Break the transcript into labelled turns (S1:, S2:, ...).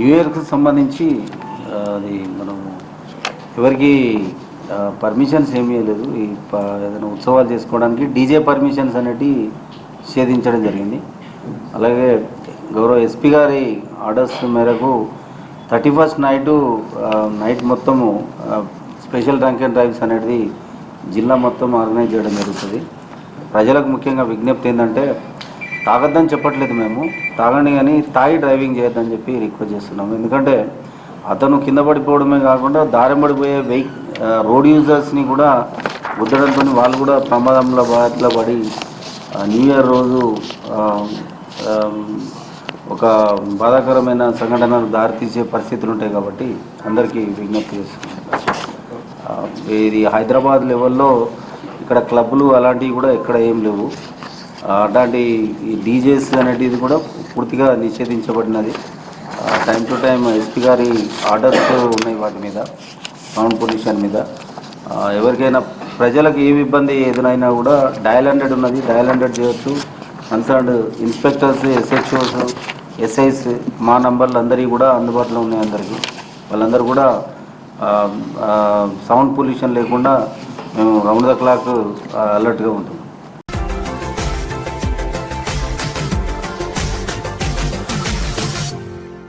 S1: New ఇయర్కి సంబంధించి అది మనం ఎవరికి పర్మిషన్స్ ఏమీ లేదు. ఈ ప- ఏదైనా ఉత్సవాలు చేసుకోవడానికి డీజే పర్మిషన్స్ అనేటివి షేధించడం జరిగింది. అలాగే గౌరవ ఎస్పీ గారి ఆర్డర్స్ మేరకు థర్టీ ఫస్ట్ నైటు నైట్ మొత్తము స్పెషల్ డ్రంక్ అండ్ డ్రైవ్స్ అనేది జిల్లా మొత్తం ఆర్గనైజ్ చేయడం జరుగుతుంది. ప్రజలకు ముఖ్యంగా విజ్ఞప్తి ఏంటంటే తాగొద్దని చెప్పట్లేదు మేము. తాగండి కానీ తాగి డ్రైవింగ్ చేయొద్దని చెప్పి రిక్వెస్ట్ చేస్తున్నాము. ఎందుకంటే అతను కింద పడిపోవడమే కాకుండా దారి పడిపోయే వెహిక్ రోడ్ యూజర్స్ని కూడా ఉద్దడంతో వాళ్ళు కూడా ప్రమాదంలో బాధితులు పడి న్యూ ఇయర్ రోజు ఒక బాధాకరమైన సంఘటనలు దారితీసే పరిస్థితులు ఉంటాయి కాబట్టి అందరికీ విజ్ఞప్తి చేస్తున్నాం ఇది హైదరాబాద్ లెవెల్లో ఇక్కడ క్లబ్లు అలాంటివి కూడా ఎక్కడ ఏం లేవు. అట్లాంటి ఈ డీజేస్ అనేటిది కూడా పూర్తిగా నిషేధించబడినది. టైం టు టైం ఎస్పీ గారి ఆర్డర్స్ ఉన్నాయి వాటి మీద సౌండ్ పొల్యూషన్ మీద. ఎవరికైనా ప్రజలకు ఏమి ఇబ్బంది ఎదురైనా కూడా డయల్ హండ్రెడ్ ఉన్నది. డయల్ హండ్రెడ్ చేయొచ్చు. కన్సర్న్డ్ ఇన్స్పెక్టర్స్ ఎస్హెచ్ఓస్ ఎస్ఐస్ మా నంబర్లు అందరికీ కూడా అందుబాటులో ఉన్నాయి అందరికీ. వాళ్ళందరూ కూడా సౌండ్ పొల్యూషన్ లేకుండా మేము రౌండ్ ద క్లాక్ అలర్ట్గా ఉంటాం.